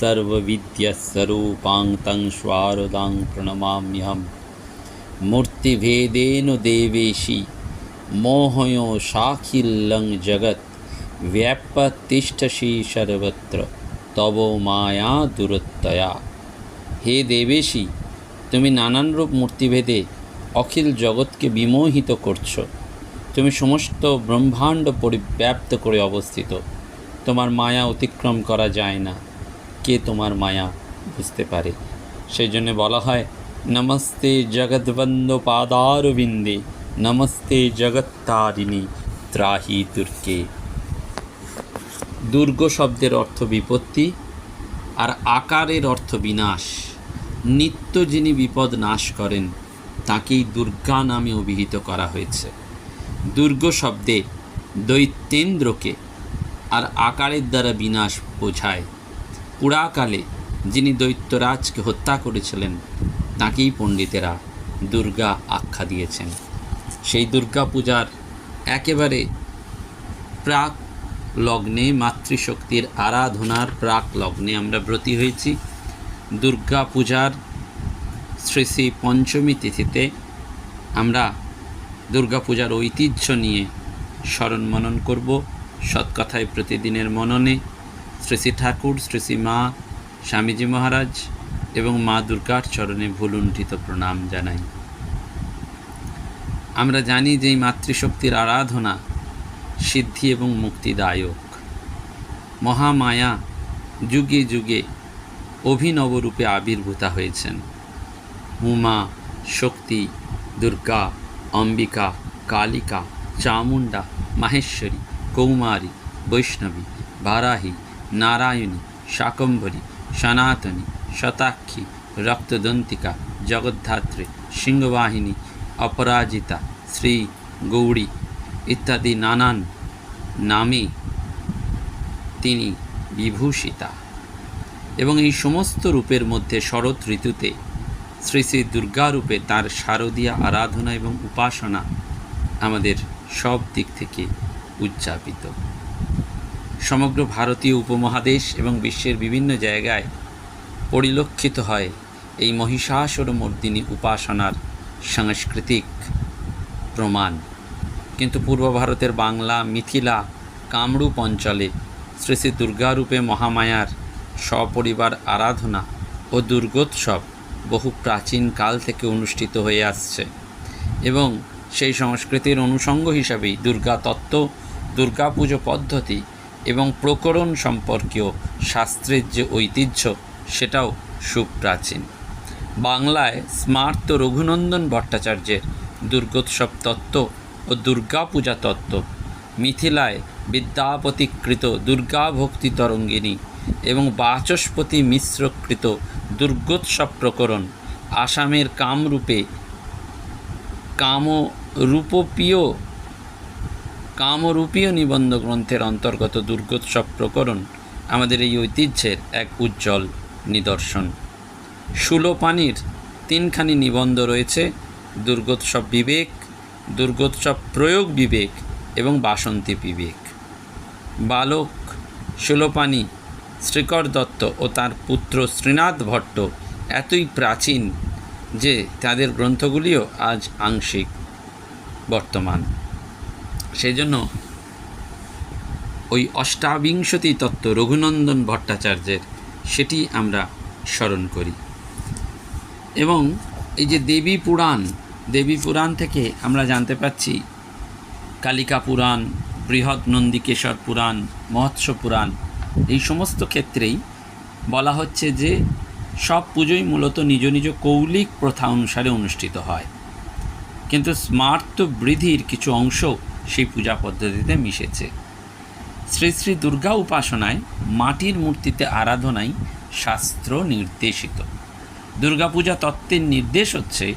सर्वविद्यस्वरूपां तं स्वारदां प्रणमाम्यहं मूर्तिभेदेन देवेशि मोहयो साखिल्लं जगत् व्याप्यतिष्ठसि सर्वत्र তব মায়া দূরত্বয়া হে দেবেশী তুমি নানান রূপ মূর্তিভেদে অখিল জগৎকে বিমোহিত করছো তুমি সমস্ত ব্রহ্মাণ্ড পরিব্যাপ্ত করে অবস্থিত তোমার মায়া অতিক্রম করা যায় না কে তোমার মায়া বুঝতে পারে? সেই জন্য বলা হয়, নমস্তে জগদ্বন্দ পাদারবিন্দে নমস্তে জগত্তারিণী ত্রাহি দুর্গে। দুর্গ শব্দের অর্থ বিপত্তি আর আকারের অর্থ বিনাশ। নিত্য যিনি বিপদ নাশ করেন, তাকেই দুর্গা নামে অভিহিত করা হয়েছে। দুর্গ শব্দে দৈত্যেন্দ্রকে আর আকারের দ্বারা বিনাশ বোঝায়। পুরাকালে যিনি দৈত্যরাজকে হত্যা করেছিলেন, তাকেই পণ্ডিতেরা দুর্গা আখ্যা দিয়েছেন। সেই দুর্গা পূজার একেবারে প্রাক লগ্নে মাতৃশক্তির আরাধনার প্রাক লগ্নে আমরা ব্রতী হয়েছি। দুর্গা পূজার শ্রী শ্রী পঞ্চমী তিথিতে আমরা দুর্গাপূজার ঐতিহ্য নিয়ে স্মরণ মনন করব। সৎকথায় প্রতিদিনের মননে শ্রী শ্রী ঠাকুর, শ্রী শ্রী মা স্বামীজি মহারাজ এবং মা দুর্গার চরণে ভুলুণ্ঠিত প্রণাম জানাই। আমরা জানি যে এই মাতৃশক্তির আরাধনা সিদ্ধি এবং মুক্তিদায়ক। মহামায়া যুগে যুগে অভিনব রূপে আবির্ভূতা হয়েছেন। উমা, শক্তি, দুর্গা, অম্বিকা, কালিকা, চামুণ্ডা, মাহেশ্বরী, কৌমারী, বৈষ্ণবী, বারাহী নারায়ণী, শাকম্ভরী, সনাতনী, শতাক্ষী, রক্তদন্তিকা, জগদ্ধাত্রী, সিংহবাহিনী, অপরাজিতা, শ্রী গৌড়ী ইত্যাদি নানান নামে তিনি বিভূষিতা। এবং এই সমস্ত রূপের মধ্যে শরৎ ঋতুতে শ্রী শ্রী দুর্গারূপে তার শারদীয় আরাধনা এবং উপাসনা আমাদের সব দিক থেকে উদযাপিত। সমগ্র ভারতীয় উপমহাদেশ এবং বিশ্বের বিভিন্ন জায়গায় পরিলক্ষিত হয় এই মহিষাসুর মর্দিনী উপাসনার সাংস্কৃতিক প্রমাণ। কিন্তু পূর্ব ভারতের বাংলা, মিথিলা, কামরূপ অঞ্চলে শ্রী শ্রী দুর্গারূপে মহামায়ার সপরিবার আরাধনা ও দুর্গোৎসব বহু প্রাচীন কাল থেকে অনুষ্ঠিত হয়ে আসছে এবং সেই সংস্কৃতির অনুষঙ্গ হিসাবেই দুর্গা তত্ত্ব দুর্গা পুজো পদ্ধতি এবং প্রকরণ সম্পর্কীয় শাস্ত্রের যে ঐতিহ্য, সেটাও সুপ্রাচীন। বাংলায় স্মার্ত রঘুনন্দন ভট্টাচার্যের দুর্গোৎসব তত্ত্ব ও দুর্গাপূজা তত্ত্ব, মিথিলায় বিদ্যাপতিকৃত দুর্গাভক্তি তরঙ্গিনী এবং বাচস্পতি মিশ্রকৃত দুর্গোৎসব প্রকরণ আসামের কামরূপে কামরূপীয় কামরূপীয় নিবন্ধ গ্রন্থের অন্তর্গত দুর্গোৎসব প্রকরণ আমাদের এই ঐতিহ্যের এক উজ্জ্বল নিদর্শন। সুলোপানির তিনখানি নিবন্ধ রয়েছে, দুর্গোৎসব বিবেক, দুর্গোৎসব প্রয়োগ বিবেক এবং বাসন্তী বিবেক। বালক সুলোপানি, শ্রীকর দত্ত ও তার পুত্র শ্রীনাথ ভট্ট এতই প্রাচীন যে তাদের গ্রন্থগুলিও আজ আংশিক বর্তমান। সেই জন্য ওই অষ্টাবিংশতি তত্ত্ব রঘুনন্দন ভট্টাচার্যের সেটি আমরা স্মরণ করি। এবং এই যে দেবী পুরাণ দেবী পুরাণ থেকে আমরা জানতে পাচ্ছি কালিকা পুরাণ, বৃহৎ নন্দিকেশ্বর পুরাণ, মহৎস্য পুরাণ, এই সমস্ত ক্ষেত্রেই বলা হচ্ছে যে সব পুজোই মূলত নিজ নিজ কৌলিক প্রথা অনুসারে অনুষ্ঠিত হয়। কিন্তু স্মার্ত বৃদ্ধির কিছু অংশ সেই পূজা পদ্ধতিতে মিশেছে। শ্রী শ্রী দুর্গা উপাসনায় মাটির মূর্তিতে আরাধনাই শাস্ত্র নির্দেশিত। দুর্গাপূজা তত্ত্বের নির্দেশ হচ্ছে,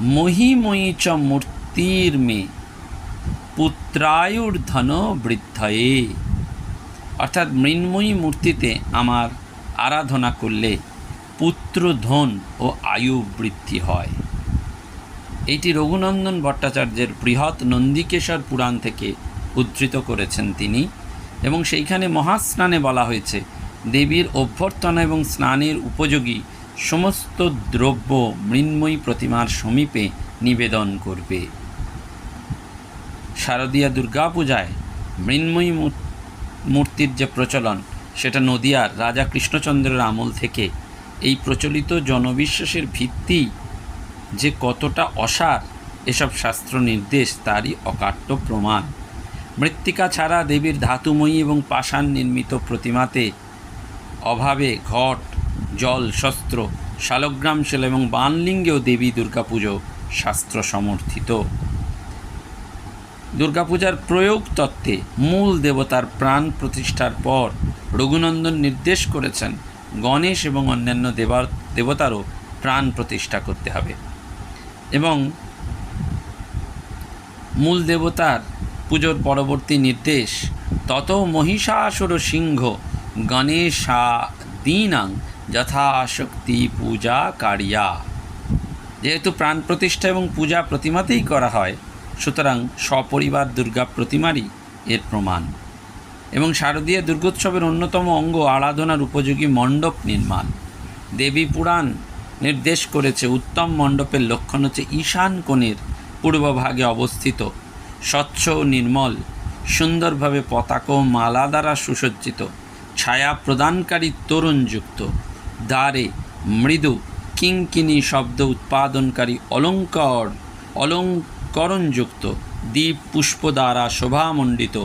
মহিময়ী চ মূর্তির মে পুত্রায়ুর ধন বৃদ্ধয়ে। অর্থাৎ মৃন্ময়ী মূর্তিতে আমার আরাধনা করলে পুত্র ধন ও আয়ু বৃদ্ধি হয়। এইটি রঘুনন্দন ভট্টাচার্যের বৃহৎ নন্দিকেশ্বর পুরাণ থেকে উদ্ধৃত করেছেন তিনি এবং সেইখানে মহাস্নানে বলা হয়েছে, দেবীর অভ্যর্থনা এবং স্নানের উপযোগী সমস্ত দ্রব্য মৃন্ময়ী প্রতিমার সমীপে নিবেদন করবে। শারদীয়া দুর্গাপূজায় মৃন্ময়ী মূর্তির যে প্রচলন, সেটা নদিয়ার রাজা কৃষ্ণচন্দ্রের আমল থেকে এই প্রচলিত জনবিশ্বাসের ভিত্তি যে কতটা অসার, এসব শাস্ত্র নির্দেশ তারই অকাট্য প্রমাণ। মৃত্তিকা ছাড়া দেবীর ধাতুময়ী এবং পাষাণ নির্মিত প্রতিমাতে অভাবে ঘট, জল, শস্ত্র, শালগ্রাম শিল এবং বানলিঙ্গেও দেবী দুর্গাপুজো শাস্ত্র সমর্থিত দুর্গাপূজার প্রয়োগ তত্ত্বে মূল দেবতার প্রাণ প্রতিষ্ঠার পর রঘুনন্দন নির্দেশ করেছেন, গণেশ এবং অন্যান্য দেবার, দেবতারও প্রাণ প্রতিষ্ঠা করতে হবে। এবং মূল দেবতার পুজোর পরবর্তী নির্দেশ তত মহিষাসুর সিংহ গণেশা দীনাং যথাশক্তি পূজা কারিয়া। যেহেতু প্রাণ প্রতিষ্ঠা এবং পূজা প্রতিমাতেই করা হয়, সুতরাং সপরিবার দুর্গা প্রতিমারই এর প্রমাণ। এবং শারদীয় দুর্গোৎসবের অন্যতম অঙ্গ আরাধনার উপযোগী মণ্ডপ নির্মাণ। দেবী পুরাণ নির্দেশ করেছে উত্তম মণ্ডপের লক্ষণ হচ্ছে ঈশান কোণের পূর্বভাগে অবস্থিত, স্বচ্ছ ও নির্মল, সুন্দরভাবে পতাকা ও মালা দ্বারা সুসজ্জিত, ছায়া প্রদানকারী তরুণযুক্ত, দ্বারে মৃদু কিঙ্কিনী শব্দ উৎপাদনকারী অলঙ্কার, অলঙ্করণযুক্ত দ্বীপ পুষ্প দ্বারা শোভামণ্ডিত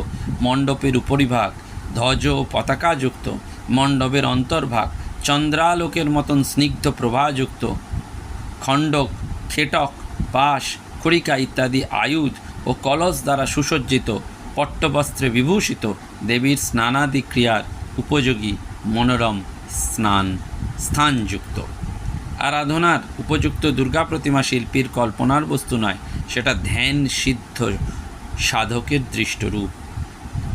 মণ্ডপের উপরিভাগ, ধ্বজ ও পতাকাযুক্ত মণ্ডপের অন্তর্ভাগ চন্দ্রালোকের মতন স্নিগ্ধ প্রভাযুক্ত, খণ্ডক, খেটক পাশ খড়িকা ইত্যাদি আয়ুধ ও কলস দ্বারা সুসজ্জিত, পট্টবস্ত্রে বিভূষিত দেবীর স্নানাদি ক্রিয়ার উপযোগী মনোরম স্নান স্থানযুক্ত। আরাধনার উপযুক্ত দুর্গা প্রতিমা শিল্পীর কল্পনার বস্তু নয়, সেটা ধ্যান সিদ্ধ সাধকের দৃষ্টরূপ।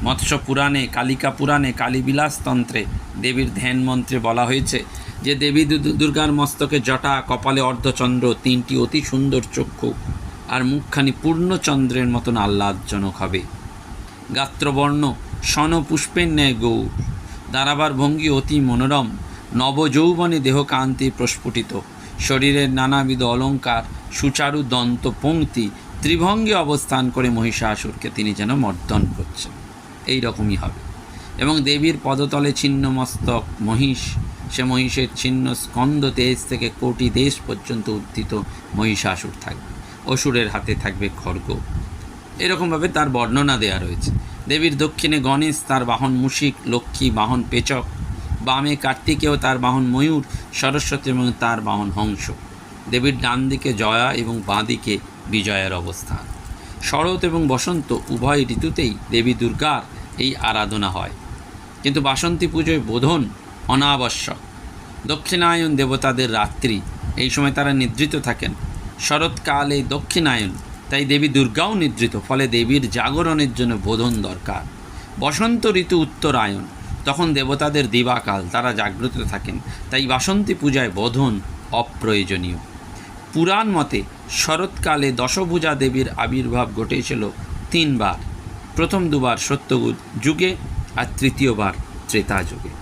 মৎস্য পুরাণে, কালিকা পুরাণে, কালীবিলাস তন্ত্রে দেবীর ধ্যান মন্ত্রে বলা হয়েছে যে দেবী দুর্গার মস্তকে জটা, কপালে অর্ধচন্দ্র, তিনটি অতি সুন্দর চক্ষু আর মুখখানি পূর্ণচন্দ্রের মতন আহ্লাদজনক হবে। গাত্রবর্ণ পুষ্পের ন্যায় গৌর দাঁড়াবার ভঙ্গি অতি মনোরম, নবযৌবনে দেহকান্তি প্রস্ফুটিত, শরীরের নানাবিধ অলঙ্কার, সুচারু দন্ত পংক্তি ত্রিভঙ্গে অবস্থান করে মহিষাসুরকে তিনি যেন মর্দন করছেন। এই রকমই হবে। এবং দেবীর পদতলে ছিন্ন মস্তক মহিষ, সে মহিষের ছিন্ন স্কন্দ তেজ থেকে কোটি দেশ পর্যন্ত উত্থিত মহিষাসুর থাকবে। অসুরের হাতে থাকবে খড়গ। এরকমভাবে তার বর্ণনা দেয়া রয়েছে। দেবীর দক্ষিণে গণেশ, তার বাহন মুশিক লক্ষ্মী, বাহন পেচক। বামে কার্তিকেও তার বাহন ময়ূর, সরস্বতী এবং তার বাহন হংস। দেবীর ডান দিকে জয়া এবং বাঁ দিকে বিজয়ের অবস্থান। শরৎ এবং বসন্ত উভয় ঋতুতেই দেবী দুর্গার এই আরাধনা হয়। কিন্তু বাসন্তী পুজোয় বোধন অনাবশ্যক। দক্ষিণায়ন দেবতাদের রাত্রি, এই সময় তারা নিদ্রিত থাকেন। শরৎকালে দক্ষিণায়ন, তাই দেবী দুর্গাও নিদ্রিত, ফলে দেবীর জাগরণের জন্য বোধন দরকার। বসন্ত ঋতু উত্তরায়ণ, তখন দেবতাদের দিবাকাল, তারা জাগ্রত থাকেন। তাই বাসন্তী পূজায় বোধন অপ্রয়োজনীয়। পুরাণ মতে শরৎকালে দশভুজা দেবীর আবির্ভাব ঘটেছিল তিনবার। প্রথম দুবার সত্যযুগ যুগে আর তৃতীয়বার ত্রেতা যুগে।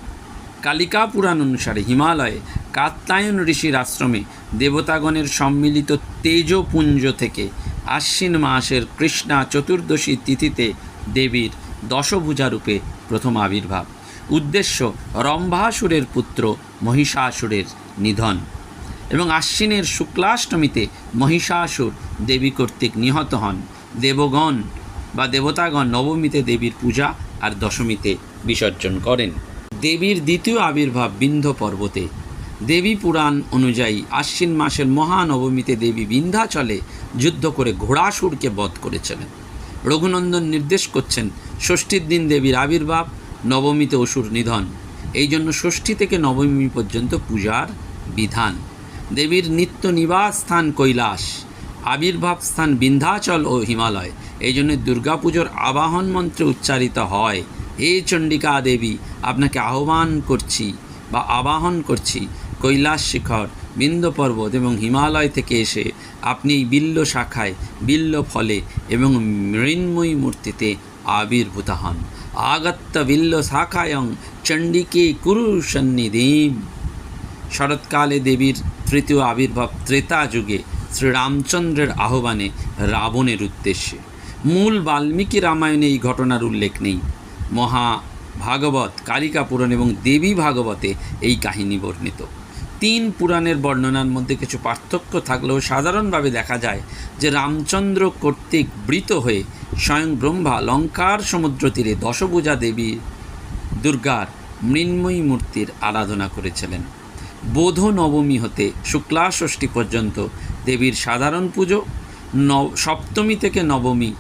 কালিকা পুরাণ অনুসারে হিমালয়ে কাত্তায়ন ঋষির আশ্রমে দেবতাগণের সম্মিলিত তেজপুঞ্জ থেকে আশ্বিন মাসের কৃষ্ণা চতুর্দশী তিথিতে দেবীর দশভুজা রূপে প্রথম আবির্ভাব। উদ্দেশ্য রম্ভাসুরের পুত্র মহিষাসুরের নিধন এবং আশ্বিনের শুক্লাষ্টমীতে মহিষাসুর দেবী কর্তৃক নিহত হন দেবগণ বা দেবতাগণ নবমীতে দেবীর পূজা আর দশমীতে বিসর্জন করেন। দেবীর দ্বিতীয় আবির্ভাব বিন্ধ্য পর্বতে। দেবী পুরাণ অনুযায়ী আশ্বিন মাসের মহানবমীতে দেবী বিন্ধ্যাচলে যুদ্ধ করে ঘোড়াসুরকে বধ করেছিলেন। রঘুনন্দন নির্দেশ করছেন, ষষ্ঠীর দিন দেবীর আবির্ভাব, নবমীতে অসুর নিধন। এই জন্য ষষ্ঠী থেকে নবমী পর্যন্ত পূজার বিধান। দেবীর নিত্য নিবাস স্থান কৈলাস। আবির্ভাব স্থান বিন্ধ্যাচল ও হিমালয়। এই জন্য দুর্গাপুজোর আবাহন মন্ত্রে উচ্চারিত হয়, হে চণ্ডিকা দেবী, আপনাকে আহ্বান করছি বা আবাহন করছি, কৈলাস শিখর বিন্দ পর্বত এবং হিমালয় থেকে এসে আপনি এই বিল্ল শাখায়, বিল্ল ফলে এবং মৃন্ময়ী মূর্তিতে আবির্ভূত হন। আগত্য বিল্ল শাখায়ং চণ্ডিকে কুরু সন্নিধিম। শরৎকালে দেবীর তৃতীয় আবির্ভাব ত্রেতা যুগে শ্রীরামচন্দ্রের আহ্বানে রাবণের উদ্দেশ্যে। মূল বাল্মীকি রামায়ণে এই ঘটনার উল্লেখ নেই। মহা ভাগবত, কালিকা পুরাণ এবং দেবী ভাগবতে এই কাহিনী বর্ণিত। তিন পুরাণের বর্ণনার মধ্যে কিছু পার্থক্য থাকলেও সাধারণভাবে দেখা যায় যে রামচন্দ্র কর্তৃক বৃত হয়ে স্বয়ং ব্রহ্মা লঙ্কার সমুদ্র তীরে দশভূজা দেবী দুর্গার মৃন্ময়ী মূর্তির আরাধনা করেছিলেন। বোধ নবমী হতে শুক্লা ষষ্ঠী পর্যন্ত দেবীর সাধারণ পুজো সপ্তমী থেকে নবমী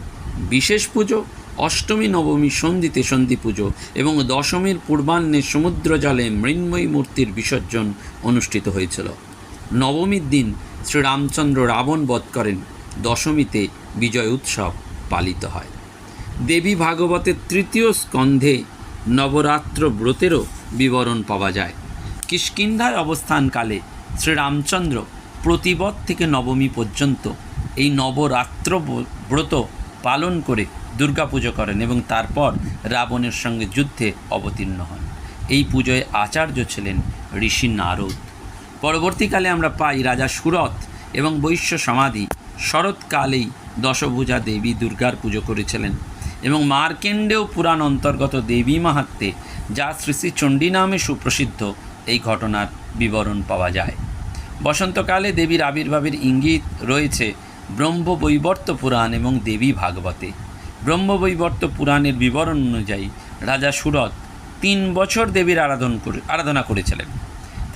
বিশেষ পুজো, অষ্টমী, নবমী সন্ধিতে সন্ধি পুজো এবং দশমীর পূর্বাহ্নে সমুদ্র জলে মৃন্ময়ী মূর্তির বিসর্জন অনুষ্ঠিত হয়েছিল। নবমীর দিন শ্রীরামচন্দ্র রাবণ বধ করেন, দশমীতে বিজয় উৎসব পালিত হয়। দেবী ভাগবতের তৃতীয় স্কন্ধে নবরাত্র ব্রতেরও বিবরণ পাওয়া যায়। কিষ্কিন্ধায় অবস্থানকালে শ্রীরামচন্দ্র প্রতিবদ থেকে নবমী পর্যন্ত এই নবরাত্র ব্রত পালন করে দুর্গাপুজো করেন এবং তারপর রাবণের সঙ্গে যুদ্ধে অবতীর্ণ হন। এই পুজোয় আচার্য ছিলেন ঋষি নারদ। পরবর্তীকালে আমরা পাই রাজা সুরত এবং বৈশ্য সমাধি। শরৎকালেই দশভূজা দেবী দুর্গার পুজো করেছিলেন এবং মার্কেন্ডেয় পুরাণ অন্তর্গত দেবী মাহাত্মে, যা শ্রী শ্রী চণ্ডী নামে সুপ্রসিদ্ধ, এই ঘটনার বিবরণ পাওয়া যায়। বসন্তকালে দেবীর আবির্ভাবের ইঙ্গিত রয়েছে ব্রহ্মবৈবর্ত পুরাণ এবং দেবী ভাগবতে। ব্রহ্মবৈবর্ত পুরাণের বিবরণ অনুযায়ী রাজা সুরত তিন বছর দেবীর আরাধন করে, আরাধনা করেছিলেন।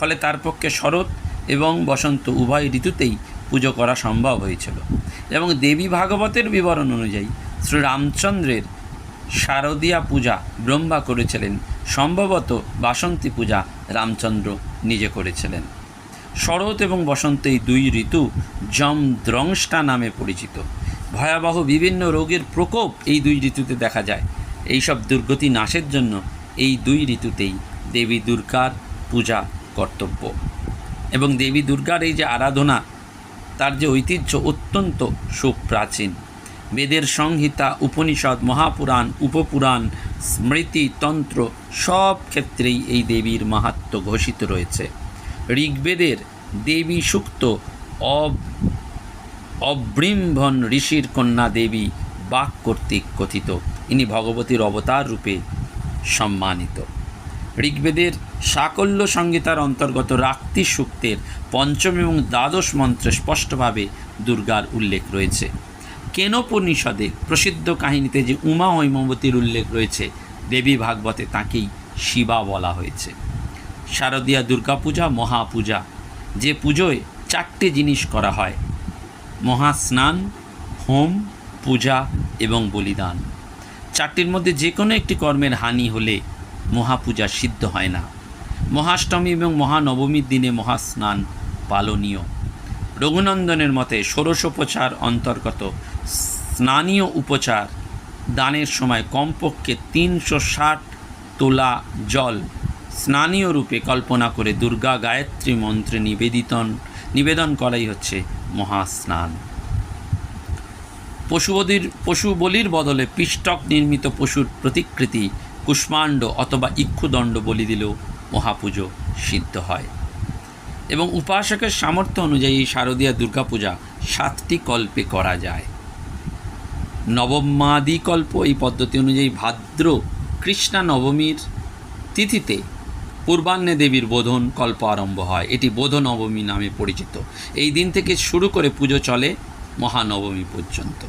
ফলে তার পক্ষে শরৎ এবং বসন্ত উভয় ঋতুতেই পুজো করা সম্ভব হয়েছিল এবং দেবী ভাগবতের বিবরণ অনুযায়ী শ্রীরামচন্দ্রের শারদীয়া পূজা ব্রহ্মা করেছিলেন। সম্ভবত বাসন্তী পূজা রামচন্দ্র নিজে করেছিলেন। শরৎ এবং বসন্ত এই দুই ঋতু জম দ্রংষ্টা নামে পরিচিত। ভয়াবহ বিভিন্ন রোগের প্রকোপ এই দুই ঋতুতে দেখা যায়। এইসব দুর্গতি নাশের জন্য এই দুই ঋতুতেই দেবী দুর্গার পূজা কর্তব্য। এবং দেবী দুর্গার এই যে আরাধনা, তার যে ঐতিহ্য অত্যন্ত সুপ্রাচীন। বেদের সংহিতা, উপনিষদ, মহাপুরাণ, উপপুরাণ, স্মৃতি, তন্ত্র সব ক্ষেত্রেই এই দেবীর মাহাত্ম্য ঘোষিত রয়েছে। ঋগ্বেদের দেবী সুক্ত অব, অবৃম্ভন ঋষির কন্যা দেবী বাক কর্তৃক কথিত। ইনি ভগবতীর অবতার রূপে সম্মানিত। ঋগ্বেদের সাকল্য সংহিতার অন্তর্গত রাক্তি সূক্তের পঞ্চম এবং দ্বাদশ মন্ত্রে স্পষ্টভাবে দুর্গার উল্লেখ রয়েছে। কেনোপনিষদে প্রসিদ্ধ কাহিনীতে যে উমা হৈমবতীর উল্লেখ রয়েছে, দেবী ভাগবতে তাঁকেই শিবা বলা হয়েছে। শারদীয়া দুর্গাপূজা, মহাপূজা। যে পুজোয় চারটে জিনিস করা হয়। মহাস্নান হোম, পূজা এবং বলিদান। চারটির মধ্যে যে কোনো একটি কর্মের হানি হলে মহাপূজা সিদ্ধ হয় না। মহাষ্টমী এবং মহানবমীর দিনে মহাস্নান পালনীয়। রঘুনন্দনের মতে ষোড়শোপচার অন্তর্গত স্নানীয় উপচার দানের সময় কমপক্ষে তিনশো ষাট তোলা জল স্নানীয় রূপে কল্পনা করে দুর্গা গায়ত্রী মন্ত্রে নিবেদিতন, নিবেদন করাই হচ্ছে মহাস্নান। পশুবলির পশু বলির বদলে পিষ্টক নির্মিত পশুর প্রতিকৃতি কুষ্মাণ্ড অথবা ইক্ষুদণ্ড বলি দিলেও মহাপুজো সিদ্ধ হয়। এবং উপাসকের সামর্থ্য অনুযায়ী শারদীয়া দুর্গাপূজা সাতটি কল্পে করা যায়। নবমাদি কল্প এই পদ্ধতি অনুযায়ী ভাদ্র কৃষ্ণা নবমীর তিথিতে পূর্বাহ্নে দেবীর বোধন কল্প আরম্ভ হয়। এটি বোধ নবমী নামে পরিচিত। এই দিন থেকে শুরু করে পুজো চলে মহানবমী পর্যন্ত।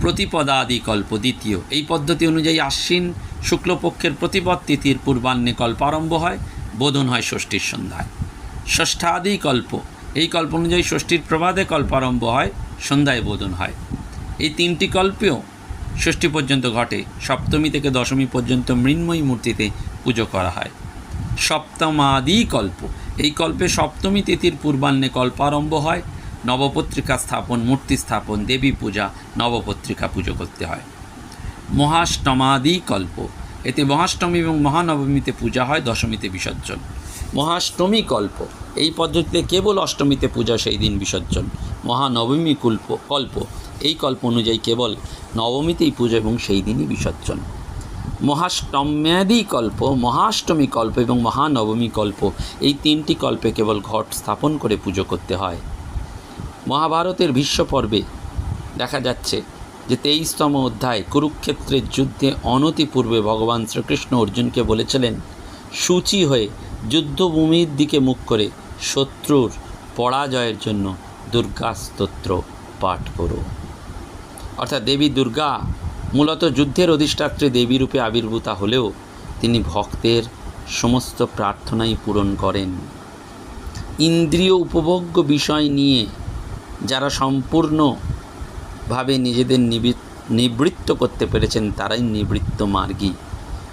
প্রতিপদাদি কল্প দ্বিতীয়। এই পদ্ধতি অনুযায়ী আশ্বিন শুক্লপক্ষের প্রতিপদ তিথির পূর্বাহ্নে কল্প আরম্ভ হয়, বোধন হয় ষষ্ঠীর সন্ধ্যায়। ষষ্ঠাদি কল্প। এই কল্প অনুযায়ী ষষ্ঠীর প্রভাতে কল্প আরম্ভ হয়, সন্ধ্যায় বোধন হয়। এই তিনটি কল্পেও ষষ্ঠী পর্যন্ত ঘটে। সপ্তমী থেকে দশমী পর্যন্ত মৃন্ময়ী মূর্তিতে পুজো করা হয়। সপ্তমাদি কল্প। এই কল্পে সপ্তমী তিথির পূর্বাহ্নে কল্পারম্ভ হয়, নবপত্রিকা স্থাপন, মূর্তি স্থাপন, দেবী পূজা, নবপত্রিকা পুজো করতে হয়। মহাষ্টমাদি কল্প। এতে মহাষ্টমী এবং মহানবমীতে পূজা হয়, দশমীতে বিসর্জন। মহাষ্টমী কল্প। এই পদ্ধতিতে কেবল অষ্টমীতে পূজা, সেই দিন বিসর্জন। মহানবমী কল্প কল্প। এই কল্প অনুযায়ী কেবল নবমীতেই পুজো এবং সেই দিনই বিসর্জন। মহাষ্টম্যাদি কল্প, মহাষ্টমী কল্প এবং মহানবমী কল্প, এই তিনটি কল্পে কেবল ঘট স্থাপন করে পুজো করতে হয়। মহাভারতের ভীষ্ম পর্বে দেখা যাচ্ছে যে তেইশতম অধ্যায় কুরুক্ষেত্রের যুদ্ধে অনতিপূর্বে ভগবান শ্রীকৃষ্ণ অর্জুনকে বলেছিলেন, সূচি হয়ে যুদ্ধভূমির দিকে মুখ করে শত্রুর পরাজয়ের জন্য দুর্গা স্তোত্র পাঠ করো। অর্থাৎ দেবী দুর্গা মূলত যুদ্ধের অধিষ্ঠাত্রী দেবী রূপে আবির্ভূতা হলেও তিনি ভক্তের সমস্ত প্রার্থনাই পূরণ করেন। ইন্দ্রিয় উপভোগ্য বিষয় নিয়ে যারা সম্পূর্ণভাবে নিজেদের নিবৃত নিবৃত্ত করতে পেরেছেন, তারাই নিবৃত্ত মার্গী।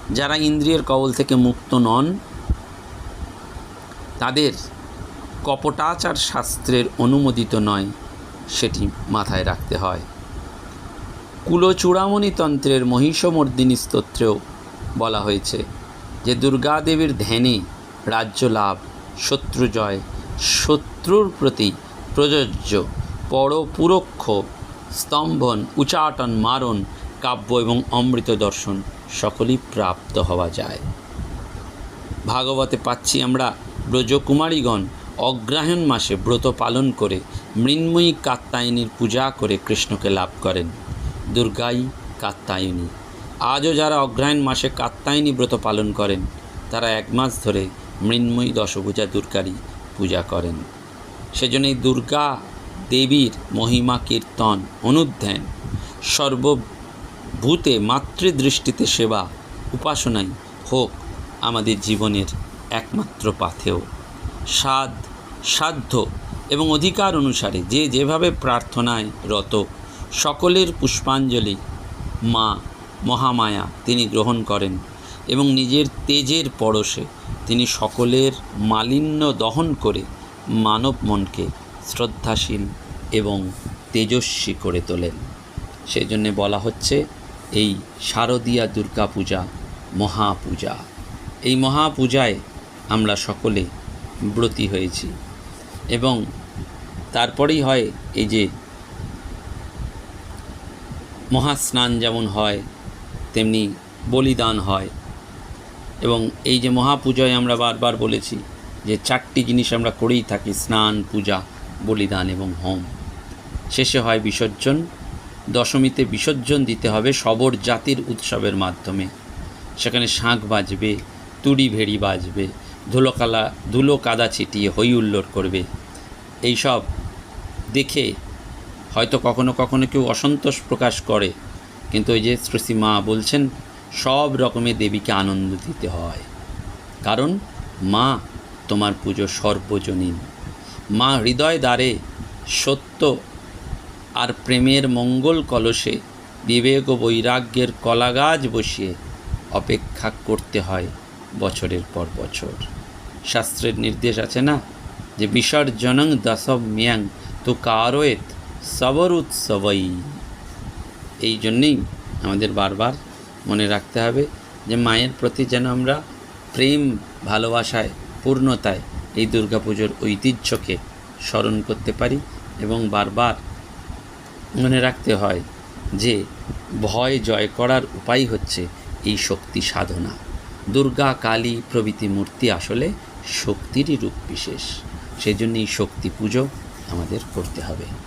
যারা ইন্দ্রিয়ের কবল থেকে মুক্ত নন, তাদের কপটাচার শাস্ত্রের অনুমোদিত নয়, সেটি মাথায় রাখতে হয়। কুলচূড়ামণি তন্ত্রের মহিষমর্দিনী স্তোত্রেও বলা হয়েছে যে দুর্গাদেবীর ধ্যানে রাজ্য লাভ, শত্রু জয়, শত্রুর প্রতি প্রযোজ্য, পরপুরক্ষ স্তম্ভন, উচাটন, মারণ, কাব্য এবং অমৃত দর্শন সকলই প্রাপ্ত হওয়া যায়। ভাগবতে পাচ্ছি আমরা ব্রজকুমারীগণ অগ্রহায়ণ মাসে ব্রত পালন করে মৃন্ময়ী কাত্তায়নীর পূজা করে কৃষ্ণকে লাভ করেন। দুর্গাই কাত্তায়নী। আজও যারা অগ্রহায়ণ মাসে কাত্তায়নী ব্রত পালন করেন, তারা এক মাস ধরে মৃন্ময়ী দশভূজা দুর্গারই পূজা করেন। সেজন্য এই দুর্গা দেবীর মহিমা কীর্তন, অনুধ্যান, সর্বভূতে মাতৃদৃষ্টিতে সেবা, উপাসনাই হোক আমাদের জীবনের একমাত্র পাথেও সাধ, সাধ্য এবং অধিকার অনুসারে যে যেভাবে প্রার্থনায় রত সকলের পুষ্পাঞ্জলি মা মহামায়া তিনি গ্রহণ করেন এবং নিজের তেজের পরশে তিনি সকলের মালিন্য দহন করে মানব মনকে শ্রদ্ধাশীল এবং তেজস্বী করে তোলেন। সেই জন্যে বলা হচ্ছে, এই শারদীয়া দুর্গা পূজা মহাপূজা। এই মহাপূজায় আমরা সকলে ব্রতী হয়েছি এবং তারপরেই হয় এই যে মহাস্নান যেমন হয়, তেমনি বলিদান হয়। এবং এই যে মহাপূজায় আমরা বারবার বলেছি যে চারটি জিনিস আমরা করেই থাকি, স্নান, পূজা, বলিদান এবং হোম। শেষে হয় বিসর্জন। দশমীতে বিসর্জন দিতে হবে সবর জাতির উৎসবের মাধ্যমে। সেখানে শাঁখ বাজবে, তুড়ি ভেড়ি বাজবে, ধুলোকালা, ধুলো কাদা ছিটিয়ে হই হুল্লোড় করবে। এইসব দেখে হয়তো কখনো কখনো কেউ অসন্তোষ প্রকাশ করে। কিন্তু ওই যে মা বলছেন, সব রকমের দেবীকে আনন্দ দিতে হয়। কারণ মা তোমার পুজো সর্বজনীন। মা হৃদয় দ্বারে সত্য আর প্রেমের মঙ্গল কলসে বিবেক ও বৈরাগ্যের কলাগাছ বসিয়ে অপেক্ষা করতে হয় বছরের পর বছর। শাস্ত্রের নির্দেশ আছে না যে, বিসর্জনং দশব মিয়াং তু কারোয়েত সবর উৎসবই এই জন্যেই আমাদের বারবার মনে রাখতে হবে যে মায়ের প্রতি যেন আমরা প্রেম, ভালোবাসায়, পূর্ণতায় এই দুর্গাপুজোর ঐতিহ্যকে স্মরণ করতে পারি এবং বারবার মনে রাখতে হয় যে ভয় জয় করার উপায় হচ্ছে এই শক্তি সাধনা। দুর্গা কালী প্রভৃতি মূর্তি আসলে শক্তিরই রূপ বিশেষ। সেই জন্য এই শক্তি পুজো আমাদের করতে হবে।